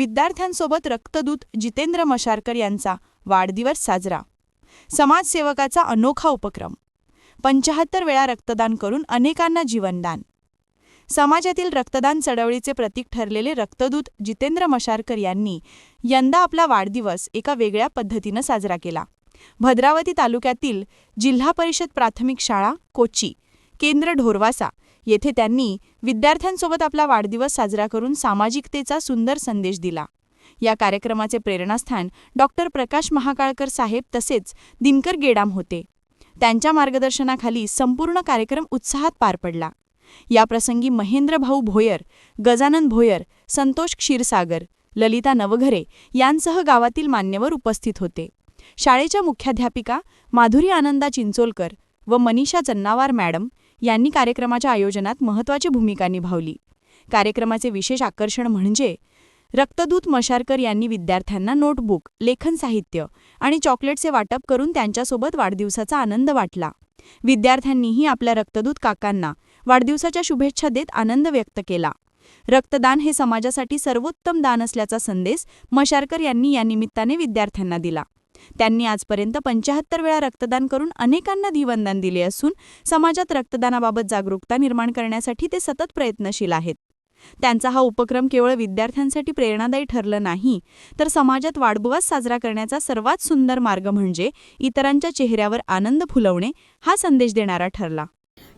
विद्यार्थ्यांसोबत रक्तदूत जितेंद्र मशारकर यांचा वाढदिवस साजरा. समाजसेवकाचा अनोखा उपक्रम. पंचाहत्तर वेळा रक्तदान करून अनेकांना जीवनदान. समाजातील रक्तदान चळवळीचे प्रतीक ठरलेले रक्तदूत जितेंद्र मशारकर यांनी यंदा आपला वाढदिवस एका वेगळ्या पद्धतीनं साजरा केला. भद्रावती तालुक्यातील जिल्हा परिषद प्राथमिक शाळा कोची केंद्र ढोरवासा येथे त्यांनी विद्यार्थ्यांसोबत आपला वाढदिवस साजरा करून सामाजिकतेचा सुंदर संदेश दिला. या कार्यक्रमाचे प्रेरणास्थान डॉक्टर प्रकाश महाकाळकर साहेब तसेच दिनकर गेडाम होते. त्यांच्या मार्गदर्शनाखाली संपूर्ण कार्यक्रम उत्साहात पार पडला. याप्रसंगी महेंद्रभाऊ भोयर गजानन भोयर संतोष क्षीरसागर ललिता नवघरे यांसह गावातील मान्यवर उपस्थित होते. शाळेच्या मुख्याध्यापिका माधुरी आनंदा चिंचोलकर व मनीषा चन्नावार मॅडम यांनी कार्यक्रमाच्या आयोजनात महत्त्वाची भूमिका निभावली. कार्यक्रमाचे विशेष आकर्षण म्हणजे रक्तदूत मशारकर यांनी विद्यार्थ्यांना नोटबुक लेखन साहित्य आणि चॉकलेटचे वाटप करून त्यांच्यासोबत वाढदिवसाचा आनंद वाटला. विद्यार्थ्यांनीही आपल्या रक्तदूत काकांना वाढदिवसाच्या शुभेच्छा देत आनंद व्यक्त केला. रक्तदान हे समाजासाठी सर्वोत्तम दान असल्याचा संदेश मशारकर यांनी या निमित्ताने विद्यार्थ्यांना दिला. त्यांनी आजपर्यंत पंच्याहत्तर वेळा रक्तदान करून अनेकांना दिवनदान दिले असून समाजात रक्तदानाबाबत जागरूकता निर्माण करण्यासाठी ते सतत प्रयत्नशील आहेत. त्यांचा हा उपक्रम केवळ विद्यार्थ्यांसाठी प्रेरणादायी ठरलं नाही तर समाजात वाढदिवस साजरा करण्याचा सर्वात सुंदर मार्ग म्हणजे इतरांच्या चेहऱ्यावर आनंद फुलवणे हा संदेश देणारा ठरला.